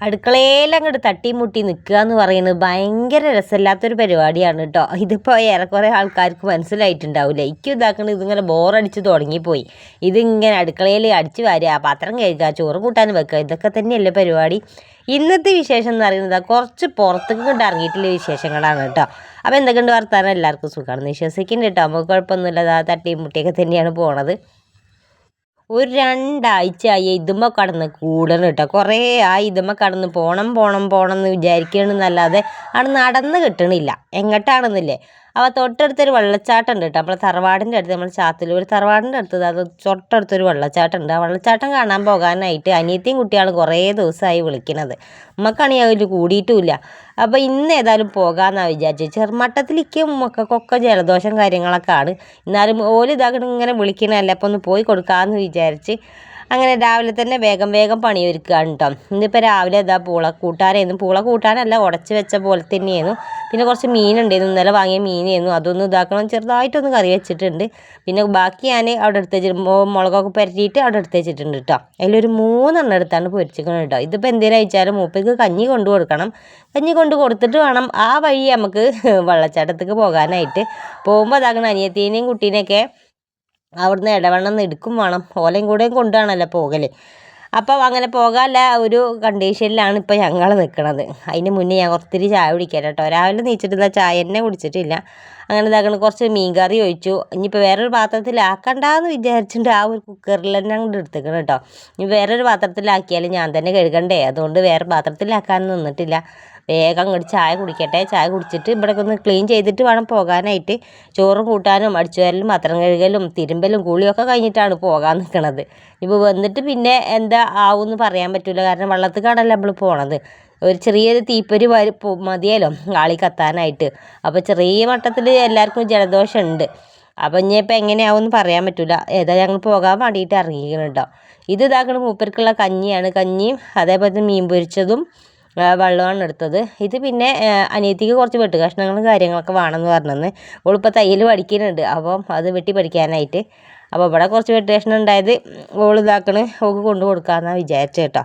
അടുക്കളയിൽ അങ്ങോട്ട് തട്ടിമുട്ടി നിൽക്കുക എന്ന് പറയുന്നത് ഭയങ്കര രസമില്ലാത്തൊരു പരിപാടിയാണ് കേട്ടോ ഇതിപ്പോൾ ഏറെക്കുറെ ആൾക്കാർക്ക് മനസ്സിലായിട്ടുണ്ടാവില്ല എനിക്കും ഇതാക്കണത് ഇതിങ്ങനെ ബോറടിച്ച് തുടങ്ങിപ്പോയി. ഇതിങ്ങനെ അടുക്കളയിൽ അടിച്ച് വാരുക പാത്രം കഴുകുക ചോറ് കൂട്ടാൻ വെക്കുക ഇതൊക്കെ തന്നെയല്ലേ പരിപാടി. ഇന്നത്തെ വിശേഷം എന്ന് പറയുന്നത് കുറച്ച് പുറത്തേക്ക് കൊണ്ട് ഇറങ്ങിയിട്ടുള്ള വിശേഷങ്ങളാണ് കേട്ടോ അപ്പോൾ എന്തൊക്കെയുണ്ട് വർത്താനം? എല്ലാവർക്കും സുഖമാണെന്ന് വിശ്വസിക്കുന്നുണ്ട് കേട്ടോ നമുക്ക് കുഴപ്പമൊന്നുമില്ല. തട്ടിയും മുട്ടിയൊക്കെ തന്നെയാണ് പോണത്. ഒരു രണ്ടാഴ്ചയായി ഇതുമ്മ കടന്ന് കൂടണം കേട്ടോ. കുറേ ആയി ഇതുമ്മ കടന്ന് പോണം പോണം പോണം എന്ന് വിചാരിക്കണമെന്നല്ലാതെ അവിടെ നടന്ന് കിട്ടണില്ല. എങ്ങോട്ടാണെന്നില്ലേ? അപ്പോൾ തൊട്ടടുത്തൊരു വെള്ളച്ചാട്ടം ഉണ്ട് കേട്ടോ നമ്മളെ തറവാടിന്റെ അടുത്ത് നമ്മൾ ചാത്തലൂർ തറവാടിന്റെ അടുത്ത് അത് തൊട്ടടുത്തൊരു വെള്ളച്ചാട്ടം ഉണ്ട്. ആ വെള്ളച്ചാട്ടം കാണാൻ പോകാനായിട്ട് അനിയത്തിയും കുട്ടികളും കുറേ ദിവസമായി വിളിക്കുന്നത് ഉമ്മക്കാണെങ്കിൽ അതിൽ കൂടിയിട്ടുമില്ല. അപ്പോൾ ഇന്ന് ഏതായാലും പോകാമെന്നാണ് വിചാരിച്ചത് ചെറുമട്ടത്തിലേക്കും മക്കൾക്കൊക്കെ ജലദോഷം കാര്യങ്ങളൊക്കെ ആണ്. എന്നാലും ഓലിതാകണം ഇങ്ങനെ വിളിക്കണമല്ലേ അപ്പോൾ ഒന്ന് പോയി കൊടുക്കാമെന്ന് വിചാരിച്ച് അങ്ങനെ രാവിലെ തന്നെ വേഗം വേഗം പണിയൊരുക്കുകയാണ് കേട്ടോ ഇന്നിപ്പോൾ രാവിലെ ഇതാ പൂള കൂട്ടാനായിരുന്നു പൂള കൂട്ടാനല്ല ഉടച്ച് വെച്ച പോലെ തന്നെയായിരുന്നു. പിന്നെ കുറച്ച് മീനുണ്ടായിരുന്നു. ഇന്നലെ വാങ്ങിയ മീനായിരുന്നു. അതൊന്ന് ഇതാക്കണം. ചെറുതായിട്ടൊന്ന് കറി വെച്ചിട്ടുണ്ട്. പിന്നെ ബാക്കി ഞാൻ അവിടെ എടുത്ത് മുളകൊക്കെ പുരട്ടിയിട്ട് അവിടെ എടുത്ത് വെച്ചിട്ടുണ്ട് കേട്ടോ അതിലൊരു മൂന്നെണ്ണം എടുത്താണ് പൊരിച്ചിരിക്കുന്നത് കേട്ടോ ഇതിപ്പോൾ എന്തെങ്കിലും അയച്ചാലും മൂപ്പയ്ക്ക് കഞ്ഞി കൊണ്ടു കൊടുക്കണം. കഞ്ഞി കൊണ്ട് കൊടുത്തിട്ട് വേണം ആ വഴി നമുക്ക് വെള്ളച്ചാട്ടത്തേക്ക് പോകാനായിട്ട്. പോകുമ്പോൾ അതാക്കണം അനിയത്തീനെയും കുട്ടീനെയൊക്കെ അവിടുന്ന് ഇടവണ്ണം എടുക്കും വേണം. ഓലയും കൂടെയും കൊണ്ടാണല്ലോ പോകൽ അപ്പം അങ്ങനെ പോകാനുള്ള ഒരു കണ്ടീഷനിലാണ് ഇപ്പോൾ ഞങ്ങൾ നിൽക്കുന്നത് അതിന് മുന്നേ ഞാൻ ഒത്തിരി ചായ കുടിക്കാൻ കേട്ടോ രാവിലെ നീച്ചിട്ട് ചായ തന്നെ കുടിച്ചിട്ടില്ല. അങ്ങനെ ഇതാക്കണം കുറച്ച് മീൻ കറി ഒഴിച്ചു. ഇനിയിപ്പോൾ വേറൊരു പാത്രത്തിലാക്കണ്ടെന്ന് വിചാരിച്ചിട്ട് ആ ഒരു കുക്കറിൽ തന്നെ അങ്ങോട്ട് എടുത്തേക്കണം കേട്ടോ ഇനി വേറൊരു പാത്രത്തിലാക്കിയാൽ ഞാൻ തന്നെ കഴുകണ്ടേ. അതുകൊണ്ട് വേറെ പാത്രത്തിലാക്കാൻ നിന്നിട്ടില്ല. വേഗം അങ്ങോട്ട് ചായ കുടിക്കട്ടെ. ചായ കുടിച്ചിട്ട് ഇവിടെ ഒന്ന് ക്ലീൻ ചെയ്തിട്ട് വേണം പോകാനായിട്ട്. ചോറും കൂട്ടാനും അടിച്ചുവരലും പത്രം കഴുകലും തിരുമ്പലും കുളിയൊക്കെ കഴിഞ്ഞിട്ടാണ് പോകാൻ നിൽക്കുന്നത് ഇപ്പോൾ വന്നിട്ട് പിന്നെ എന്താ ആവും എന്ന് പറയാൻ പറ്റില്ല കാരണം വള്ളത്തിൽ വെള്ളത്തിലേക്കാണല്ലോ നമ്മൾ പോണത്. ഒരു ചെറിയൊരു തീപ്പൊരി വരി മതിയല്ലോ ആളി കത്താനായിട്ട്. അപ്പോൾ ചെറിയ മട്ടത്തിൽ എല്ലാവർക്കും ജലദോഷം ഉണ്ട് അപ്പം ഇനിയിപ്പോൾ എങ്ങനെയാവുമെന്ന് പറയാൻ പറ്റില്ല ഏതാ ഞങ്ങൾ പോകാൻ വേണ്ടിയിട്ട് ഇറങ്ങിയിരിക്കണം കേട്ടോ. ഇത് ഇതാക്കണ മൂപ്പർക്കുള്ള കഞ്ഞിയാണ്. കഞ്ഞിയും അതേപോലെ മീൻ പൊരിച്ചതും വെള്ളമാണ് എടുത്തത്. ഇത് പിന്നെ അനിയത്തിക്ക് കുറച്ച് വെട്ട് കഷ്ണങ്ങളും കാര്യങ്ങളൊക്കെ വേണമെന്ന് പറഞ്ഞെന്ന്. ഓളിപ്പോൾ തയ്യൽ പഠിക്കുന്നുണ്ട്. അപ്പം അത് വെട്ടി പഠിക്കാനായിട്ട്. അപ്പോൾ ഇവിടെ കുറച്ച് വെട്ട് കഷ്ണം ഉണ്ടായത് ഓൾ ഇതാക്കണ്. ഓൾക്ക് കൊണ്ടു കൊടുക്കാമെന്നാണ് വിചാരിച്ചത്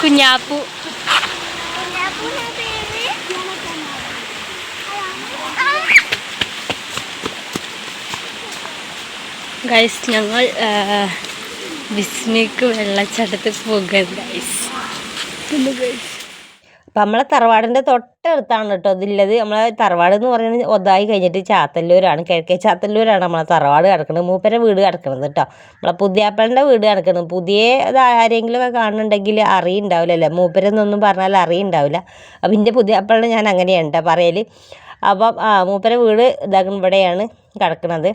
കുഞ്ഞാപ്പു. ഗൈസ് ഞങ്ങൾ വിസ്മിക്ക് വെള്ളച്ചാട്ടത്തിൽ പോകുക ഗൈസ് ഗൈസ് അപ്പം നമ്മളെ തറവാടിന്റെ തൊട്ടടുത്താണ് കേട്ടോ ഇതില്ലത്. നമ്മളെ തറവാട് എന്ന് പറയുന്നത് ഒതായി കഴിഞ്ഞിട്ട് ചാത്തല്ലൂരാണ്. കിഴക്കേ ചാത്തല്ലൂരാണ് നമ്മളെ തറവാട് കിടക്കുന്നത് മൂപ്പരെ വീട് കിടക്കുന്നത് കേട്ടോ നമ്മളെ പുതിയാപ്പളിന്റെ വീട് കിടക്കുന്നത് പുതിയ ആരെങ്കിലുമൊക്കെ കാണുന്നുണ്ടെങ്കിൽ അറിയുണ്ടാവില്ലല്ലേ. മൂപ്പരെന്നൊന്നും പറഞ്ഞാൽ അറിയുണ്ടാവില്ല. അപ്പം എന്റെ പുതിയാപ്പളിനെ ഞാൻ അങ്ങനെയാണ് കേട്ടോ പറയൽ അപ്പം മൂപ്പരെ വീട് ഇവിടെയാണ് കിടക്കുന്നത്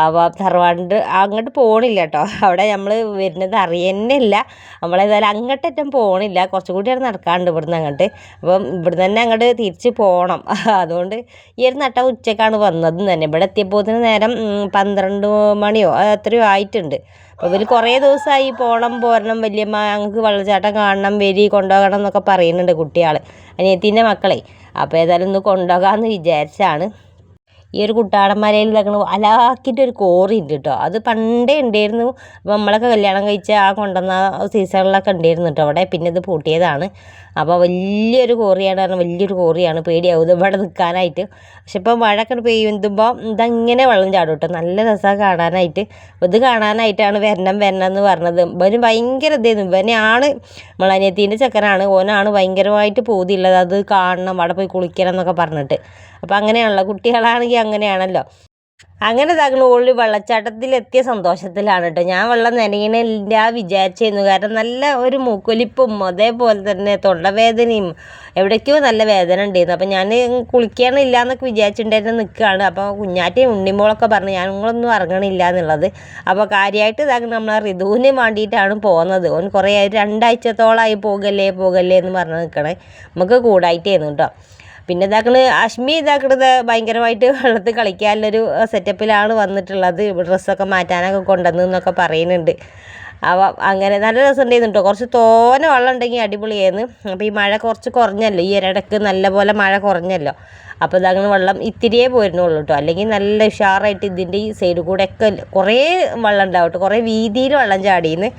അപ്പോൾ തറവാടിന്റെ അങ്ങോട്ട് പോകണില്ല കേട്ടോ. അവിടെ നമ്മൾ വരുന്നത് അറിയുന്നില്ല നമ്മളേതായാലും അങ്ങോട്ടേറ്റം പോകണില്ല കുറച്ചും കൂടി അവിടെ നടക്കാണ്ട് ഇവിടുന്ന് അങ്ങോട്ട്. അപ്പം ഇവിടുന്ന് തന്നെ അങ്ങോട്ട് തിരിച്ച് പോകണം അതുകൊണ്ട് ഈ ഒരു നട്ട ഉച്ചക്കാണ് വന്നത് തന്നെ. ഇവിടെ എത്തിയപ്പോൾ നേരം പന്ത്രണ്ട് മണിയോ അത്രയോ ആയിട്ടുണ്ട്. അപ്പോൾ ഇവർ കുറേ ദിവസമായി പോകണം പോരണം വലിയമ്മ ഞങ്ങൾക്ക് വെള്ളച്ചാട്ടം കാണണം വരി കൊണ്ടുപോകണം എന്നൊക്കെ പറയുന്നുണ്ട് കുട്ടികൾ അനിയത്തിന്റെ മക്കളെ. അപ്പോൾ ഏതായാലും ഒന്ന് കൊണ്ടുപോകാമെന്ന് വിചാരിച്ചാണ്. ഈ ഒരു കുട്ടാടന്മാരയിൽ നിൽക്കണ അലാക്കിന്റെ ഒരു കോറി ഉണ്ട് കേട്ടോ അത് പണ്ടേ ഉണ്ടായിരുന്നു അപ്പോൾ നമ്മളൊക്കെ കല്യാണം കഴിച്ച ആ കൊണ്ടുവന്ന സീസണിലൊക്കെ ഉണ്ടായിരുന്നു കേട്ടോ അവിടെ പിന്നെ ഇത് പൂട്ടിയതാണ്. അപ്പോൾ വലിയൊരു കോറിയാണ് കാരണം വലിയൊരു കോറിയാണ് പേടിയാവും ഇവിടെ നിൽക്കാനായിട്ട് പക്ഷെ ഇപ്പോൾ മഴയൊക്കെ പെയ്യുമ്പോൾ ഇതങ്ങനെ വെള്ളം ചാടും കേട്ടോ നല്ല രസമാണ് കാണാനായിട്ട്. ഇത് കാണാനായിട്ടാണ് വരണം വരണം എന്ന് പറഞ്ഞത്. ഇവന് ഭയങ്കര ഇതായിരുന്നു ഇവനെയാണ് മളനിയത്തിന്റെ ചെക്കനാണ്. ഓനാണ് ഭയങ്കരമായിട്ട് പോതിയുള്ളത് അത് കാണണം അവിടെ പോയി കുളിക്കണം എന്നൊക്കെ പറഞ്ഞിട്ട്. അപ്പോൾ അങ്ങനെയാണല്ലോ. കുട്ടികളാണെങ്കിൽ അങ്ങനെയാണല്ലോ. അങ്ങനെ ഓളി വെള്ളച്ചാട്ടത്തിലെത്തിയ സന്തോഷത്തിലാണ് കേട്ടോ ഞാൻ വെള്ളം നനയണില്ല വിചാരിച്ചിരുന്നു. കാരണം നല്ല ഒരു മൂക്കൊലിപ്പും അതേപോലെ തന്നെ തൊണ്ടവേദനയും എവിടേക്കോ നല്ല വേദന ഉണ്ടായിരുന്നു. അപ്പം ഞാൻ കുളിക്കാനില്ല എന്നൊക്കെ വിചാരിച്ചിട്ടുണ്ടായിരുന്നു നിൽക്കുകയാണ് അപ്പോൾ കുഞ്ഞാറ്റയും ഉണ്ണിമോളൊക്കെ പറഞ്ഞു ഞാൻ നിങ്ങളൊന്നും ഇറങ്ങണില്ല എന്നുള്ളത്. അപ്പോൾ കാര്യമായിട്ട് ഇതാക്കണം നമ്മൾ ഋതുവിന് വേണ്ടിയിട്ടാണ് പോകുന്നത് ഓൻ കുറേ രണ്ടാഴ്ചത്തോളമായി പോകല്ലേ പോകല്ലേ എന്ന് പറഞ്ഞ് നിൽക്കണേ നമുക്ക് കൂടായിട്ടായിരുന്നു കേട്ടോ പിന്നെ ഇതാക്കൾ അശ്മി ഇതാക്കണത് ഭയങ്കരമായിട്ട് വെള്ളത്തിൽ കളിക്കാനുള്ളൊരു സെറ്റപ്പിലാണ് വന്നിട്ടുള്ളത്. ഡ്രസ്സൊക്കെ മാറ്റാനൊക്കെ കൊണ്ടുവന്നു എന്നൊക്കെ പറയുന്നുണ്ട്. അവ അങ്ങനെ നല്ല രസം ഉണ്ടായിരുന്നു കേട്ടോ കുറച്ച് തോനെ വെള്ളം ഉണ്ടെങ്കിൽ അടിപൊളിയായിരുന്നു. അപ്പോൾ ഈ മഴ കുറച്ച് കുറഞ്ഞല്ലോ. ഈ ഇടയ്ക്ക് നല്ല പോലെ മഴ കുറഞ്ഞല്ലോ. അപ്പോൾ ഇതങ്ങനെ വെള്ളം ഇത്തിരിയേ പോയിരുന്നുള്ളൂ കേട്ടോ അല്ലെങ്കിൽ നല്ല ഉഷാറായിട്ട് ഇതിന്റെ ഈ സൈഡിൽ കൂടെ ഒക്കെ കുറേ വെള്ളം ഉണ്ടാവും കേട്ടോ കുറേ വീതിയിൽ വെള്ളം ചാടിയെന്ന്.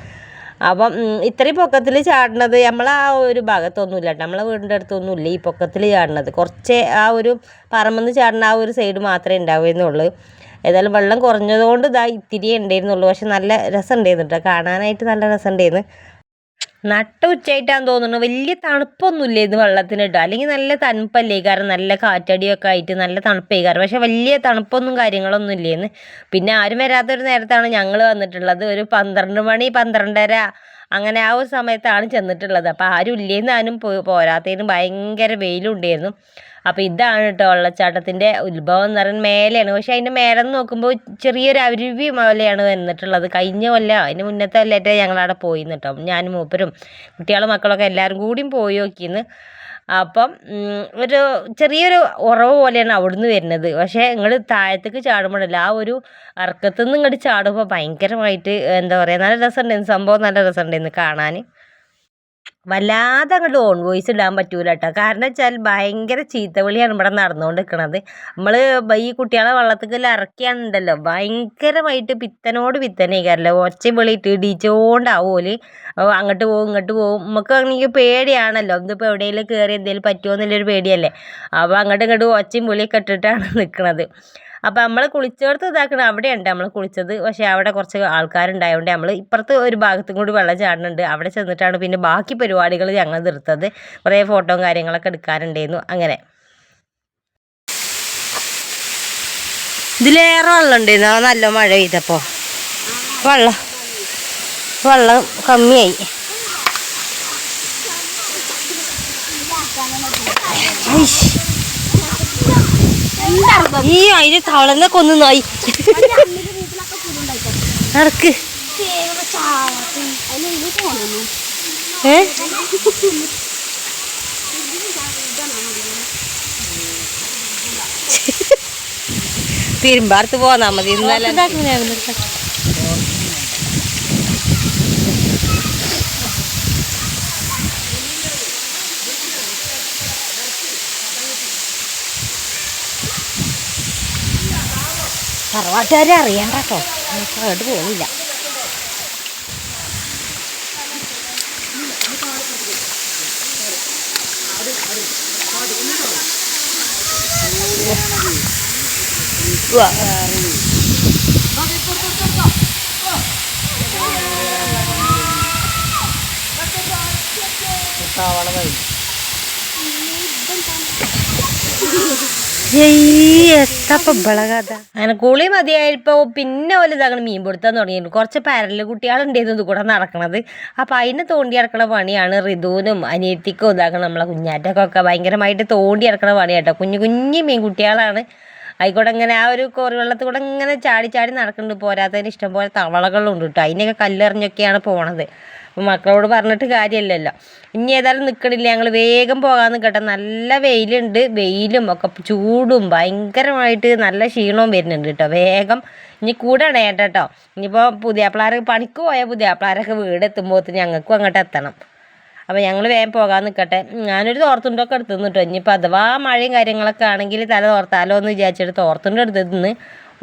അപ്പം ഇത്രയും പൊക്കത്തിൽ ചാടണത് നമ്മൾ ആ ഒരു ഭാഗത്തൊന്നുമില്ല കേട്ടോ. നമ്മളെ വീടിന്റെ അടുത്തൊന്നുമില്ല ഈ പൊക്കത്തിൽ ചാടണത് കുറച്ച് ആ ഒരു പറമ്പെന്ന് ചാടുന്ന ആ ഒരു സൈഡ് മാത്രമേ ഉണ്ടാവുന്നുള്ളൂ ഏതായാലും വെള്ളം കുറഞ്ഞതുകൊണ്ട് ഇതാ ഇത്തിരി ഉണ്ടായിരുന്നുള്ളൂ. പക്ഷെ നല്ല രസമുണ്ടായിരുന്നു കേട്ടോ. കാണാനായിട്ട് നല്ല രസം ഉണ്ടായിരുന്നു നട്ട ഉച്ചയായിട്ടാന്ന് തോന്നുന്നു. വലിയ തണുപ്പൊന്നും ഇത് വെള്ളത്തിന് കേട്ടോ അല്ലെങ്കിൽ നല്ല തണുപ്പല്ലേ? കാരണം നല്ല കാറ്റടിയൊക്കെ ആയിട്ട് നല്ല തണുപ്പേ കാരണം പക്ഷെ വലിയ തണുപ്പൊന്നും കാര്യങ്ങളൊന്നും ഇല്ലേന്ന് പിന്നെ ആരും വരാത്തൊരു നേരത്താണ് ഞങ്ങൾ വന്നിട്ടുള്ളത്. ഒരു പന്ത്രണ്ട് മണി പന്ത്രണ്ടര അങ്ങനെ ആ ഒരു സമയത്താണ് ചെന്നിട്ടുള്ളത്. അപ്പോൾ ആരും ഇല്ലേന്നാനും ആരും പോരാത്തതിന് ഭയങ്കര വെയിലും ഉണ്ടായിരുന്നു അപ്പോൾ ഇതാണ് കേട്ടോ വെള്ളച്ചാട്ടത്തിന്റെ ഉത്ഭവം എന്ന് പറയുന്നത് മേലെയാണ്. പക്ഷേ അതിന്റെ മേലെ നിന്ന് നോക്കുമ്പോൾ ചെറിയൊരു അരുവി പോലെയാണ് വന്നിട്ടുള്ളത്. കഴിഞ്ഞ കൊല്ലം അതിന് മുന്നത്തെ കൊല്ലമായിട്ട് ഞങ്ങളവിടെ പോയിന്ന് കേട്ടോ ഞാനും മൂപ്പരും കുട്ടികളും മക്കളൊക്കെ എല്ലാവരും കൂടിയും പോയി നോക്കിയെന്ന് അപ്പം ഒരു ചെറിയൊരു ഉറവ് പോലെയാണ് അവിടുന്ന് വരുന്നത്. പക്ഷേ നിങ്ങൾ താഴത്തേക്ക് ചാടുമ്പോഴല്ല ആ ഒരു അർക്കത്തുനിന്ന് ഇങ്ങോട്ട് ചാടുമ്പോൾ ഭയങ്കരമായിട്ട് എന്താ പറയുക നല്ല രസമുണ്ടായിരുന്നു. സംഭവം നല്ല രസമുണ്ടായിരുന്നു കാണാൻ വല്ലാതെ അങ്ങോട്ട് ഓൺ വോയിസ് ഇടാൻ പറ്റൂല കേട്ടോ കാരണം വെച്ചാൽ ഭയങ്കര ചീത്തവിളിയാണ് ഇവിടെ നടന്നുകൊണ്ട് നിൽക്കുന്നത് നമ്മൾ ഈ കുട്ടികളെ വെള്ളത്തിൽ ഇറക്കിയാണുണ്ടല്ലോ. ഭയങ്കരമായിട്ട് പിത്തനോട് പിത്തനേക്കാരല്ലോ ഒച്ച വിളിയിട്ട് ഇടിച്ചുകൊണ്ടാവും ഓൽ. അപ്പൊ അങ്ങോട്ട് പോകും ഇങ്ങോട്ട് പോകും. നമുക്ക് ആണെങ്കിൽ പേടിയാണല്ലോ. ഇതിപ്പോൾ എവിടെയെങ്കിലും കയറി എന്തെങ്കിലും പറ്റുമോ എന്നുള്ളൊരു പേടിയല്ലേ. അപ്പോൾ അങ്ങോട്ടും ഇങ്ങോട്ടും ഒച്ചയും വിളിയൊക്കെ ഇട്ടിട്ടാണ് നിൽക്കുന്നത് അപ്പോൾ നമ്മൾ കുളിച്ചോടത്ത് ഇതാക്കണം അവിടെയുണ്ട് നമ്മൾ കുളിച്ചത്. പക്ഷേ അവിടെ കുറച്ച് ആൾക്കാരുണ്ടായതുകൊണ്ട് നമ്മൾ ഇപ്പുറത്ത് ഒരു ഭാഗത്തും കൂടി വെള്ളം ചാടുന്നുണ്ട്. അവിടെ ചെന്നിട്ടാണ് പിന്നെ ബാക്കി പരിപാടികൾ ഞങ്ങൾ നിർത്തത്. കുറേ ഫോട്ടോയും കാര്യങ്ങളൊക്കെ എടുക്കാറുണ്ടായിരുന്നു അങ്ങനെ. ഇതിലേറെ വെള്ളം ഉണ്ടായിരുന്നു. നല്ല മഴ പെയ്തപ്പോൾ വെള്ളം. വെള്ളം കമ്മിയായി. ഐഷ്. ഈ അതിന് തളന്ന കൊന്നു നായി നടക്ക്. ഏ? തിരുമ്പാർത്ത് പോന്നാ മതി ഇന്നലെ. തറവാട്ടുകാരെ അറിയണ്ട കേട്ടോ അങ്ങോട്ട് പോകുന്നില്ല ഉവ്വ. അങ്ങനെ കുളി മതിയായപ്പോ പിന്നെ ഓൽ ഇതാകണം മീൻ പൊടുത്താൻ തുടങ്ങിയിരുന്നു. കുറച്ച് പരൽ കുട്ടികളുണ്ടായിരുന്നു ഇത് കൂടെ നടക്കണത്. അപ്പൊ അതിന് തോണ്ടി ഇറക്കണ പണിയാണ് ഋതുവിനും അനിയത്തിക്കും ഇതാക്കണം നമ്മളെ കുഞ്ഞാറ്റക്കൊക്കെ ഭയങ്കരമായിട്ട് തോണ്ടി ഇറക്കണ പണിയാട്ടോ. കുഞ്ഞു കുഞ്ഞു മീൻ കുട്ടികളാണ്. ആയിക്കോട്ടെ ഇങ്ങനെ ആ ഒരു കോറി വെള്ളത്തിൽ കൂടെ ഇങ്ങനെ ചാടി ചാടി നടക്കുന്നുണ്ട്. പോരാത്തതിന് ഇഷ്ടംപോലെ തവളകളുണ്ട് കേട്ടോ അതിനൊക്കെ കല്ലെറിഞ്ഞൊക്കെയാണ് പോണത്. അപ്പം മക്കളോട് പറഞ്ഞിട്ട് കാര്യമില്ലല്ലോ ഇനി ഏതായാലും നിൽക്കണില്ല ഞങ്ങൾ വേഗം പോകാമെന്ന് കേട്ടോ നല്ല വെയിലുണ്ട്. വെയിലും ഒക്കെ ചൂടും ഭയങ്കരമായിട്ട് നല്ല ക്ഷീണവും വരുന്നുണ്ട് കേട്ടോ വേഗം ഇനി കൂടെ ഇണയട്ടെ ഇനിയിപ്പോൾ പുതിയാപ്പിളാരൊക്കെ പണിക്ക് പോയ പുതിയാപ്പിളാരൊക്കെ എത്തുമ്പോഴത്തേക്ക് ഞങ്ങൾക്കും അങ്ങോട്ട് എത്തണം. അപ്പോൾ ഞങ്ങൾ വേഗം പോകാൻ നിൽക്കട്ടെ ഞാനൊരു തോർത്തുണ്ടൊക്കെ എടുത്തു കേട്ടോ ഇനിയിപ്പോൾ അഥവാ മഴയും കാര്യങ്ങളൊക്കെ ആണെങ്കിൽ തല തോർത്താലോ എന്ന് വിചാരിച്ചിട്ട് തോർത്തുണ്ട് എടുത്തിരുന്നു.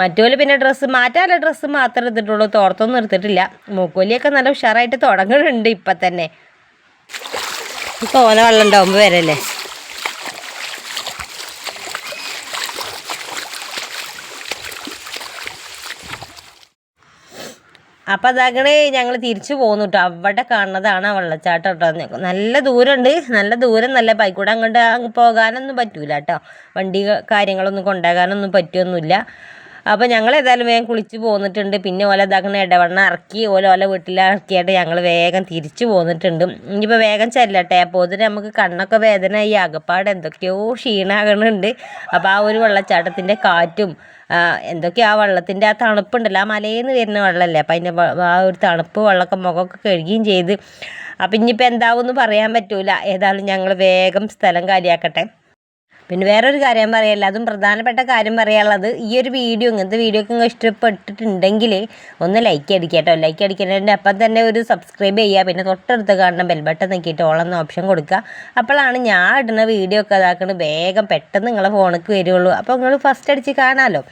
മറ്റോൽ പിന്നെ ഡ്രസ്സ് മാറ്റാനുള്ള ഡ്രസ്സ് മാത്രമേ എടുത്തിട്ടുള്ളൂ. തോർത്തൊന്നും എടുത്തിട്ടില്ല. മൂക്കോലിയൊക്കെ നല്ല ഉഷാറായിട്ട് തുടങ്ങുന്നുണ്ട് ഇപ്പം തന്നെ ഇപ്പോൾ ഓന വെള്ളം ഉണ്ടാവുമ്പോൾ വരല്ലേ? അപ്പം അതങ്ങനെ ഞങ്ങൾ തിരിച്ചു പോന്നു കേട്ടോ അവിടെ കാണുന്നതാണ് ആ വെള്ളച്ചാട്ടം കേട്ടോ നല്ല ദൂരമുണ്ട് നല്ല ദൂരം നല്ല ബൈക്കൂടെ അങ്ങോട്ട് അങ്ങ് പോകാനൊന്നും പറ്റൂല കേട്ടോ വണ്ടി കാര്യങ്ങളൊന്നും കൊണ്ടുപോകാനൊന്നും പറ്റുമൊന്നുമില്ല അപ്പോൾ ഞങ്ങൾ ഏതായാലും വേഗം കുളിച്ച് പോന്നിട്ടുണ്ട്. പിന്നെ ഓല ഇതാക്കുന്ന ഇടവണ്ണ ഇറക്കി ഓല ഓല വീട്ടിൽ ഇറക്കിയിട്ട് ഞങ്ങൾ വേഗം തിരിച്ചു പോന്നിട്ടുണ്ട്. ഇനിയിപ്പോൾ വേഗം ചെല്ലട്ടെ. അപ്പോൾ ഇതിന് നമുക്ക് കണ്ണൊക്കെ വേദന ഈ അകപ്പാട് എന്തൊക്കെയോ ക്ഷീണാകണുണ്ട്. അപ്പോൾ ആ ഒരു വെള്ളച്ചാട്ടത്തിന്റെ കാറ്റും എന്തൊക്കെയോ ആ വെള്ളത്തിന്റെ ആ തണുപ്പുണ്ടല്ലോ. ആ മലയിൽ നിന്ന് വരുന്ന വെള്ളമല്ലേ അപ്പം അതിന്റെ ആ ഒരു തണുപ്പ് വെള്ളമൊക്കെ മുഖമൊക്കെ കഴുകുകയും ചെയ്ത്. അപ്പം ഇനിയിപ്പോൾ എന്താവുമെന്ന് പറയാൻ പറ്റൂല. ഏതായാലും ഞങ്ങൾ വേഗം സ്ഥലം കാര്യമാക്കട്ടെ പിന്നെ വേറൊരു കാര്യം പറയല്ല അതും പ്രധാനപ്പെട്ട കാര്യം പറയാനുള്ളത് ഈ ഒരു വീഡിയോ ഇങ്ങനത്തെ വീഡിയോ ഒക്കെ ഇഷ്ടപ്പെട്ടിട്ടുണ്ടെങ്കിൽ ഒന്ന് ലൈക്ക് അടിക്കുക കേട്ടോ. ലൈക്ക് അടിക്കുന്നതിന്റെ അപ്പം തന്നെ ഒരു സബ്സ്ക്രൈബ് ചെയ്യുക. പിന്നെ തൊട്ടടുത്ത് കാണുന്ന ബെൽ ബട്ടൺ നോക്കിയിട്ട് ഓളെന്ന ഓപ്ഷൻ കൊടുക്കുക. അപ്പോഴാണ് ഞാൻ ഇടുന്ന വീഡിയോ ഒക്കെ ഇതാക്കുന്നത് വേഗം പെട്ടെന്ന് നിങ്ങളെ ഫോണിലേക്ക് വരുള്ളൂ. അപ്പോൾ നിങ്ങൾ ഫസ്റ്റ് അടിച്ച് കാണാമല്ലോ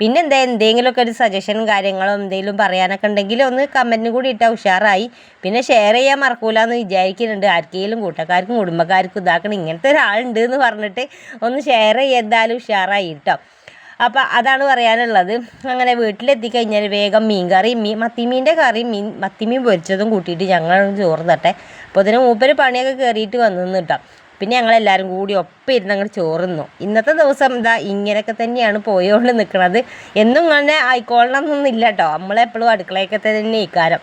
പിന്നെ എന്താ എന്തെങ്കിലുമൊക്കെ ഒരു സജഷനും കാര്യങ്ങളോ എന്തെങ്കിലും പറയാനൊക്കെ ഉണ്ടെങ്കിൽ ഒന്ന് കമന്റിന് കൂടി ഇട്ടാൽ ഉഷാറായി. പിന്നെ ഷെയർ ചെയ്യാൻ മറക്കൂല എന്ന് വിചാരിക്കുന്നുണ്ട്. ആർക്കെങ്കിലും കൂട്ടക്കാർക്കും കുടുംബക്കാർക്കും ഇതാക്കണം. ഇങ്ങനത്തെ ഒരാളുണ്ട് എന്ന് പറഞ്ഞിട്ട് ഒന്ന് ഷെയർ ചെയ്താലും ഉഷാറായി കേട്ടോ. അപ്പോൾ അതാണ് പറയാനുള്ളത്. അങ്ങനെ വീട്ടിലെത്തിക്കഴിഞ്ഞാൽ വേഗം മീൻ കറി മീൻ മത്തിമീന്റെ കറി മീൻ മത്തിമീൻ പൊരിച്ചതും കൂട്ടിയിട്ട് ഞങ്ങൾ ചോറ് തട്ടെ. അപ്പോൾ ഇതിന് മൂപ്പര് പണിയൊക്കെ കയറിയിട്ട് വന്നു കേട്ടോ. പിന്നെ ഞങ്ങളെല്ലാവരും കൂടി ഒപ്പം ഇരുന്ന് അങ്ങോട്ട് ചോറുന്നു. ഇന്നത്തെ ദിവസം എന്താ ഇങ്ങനെയൊക്കെ തന്നെയാണ് പോയോണ്ട് നിൽക്കുന്നത് എന്നും ഇങ്ങനെ ആയിക്കോളണം എന്നൊന്നും ഇല്ല കേട്ടോ നമ്മളെപ്പോഴും അടുക്കളയൊക്കെ തന്നെ ഇക്കാരം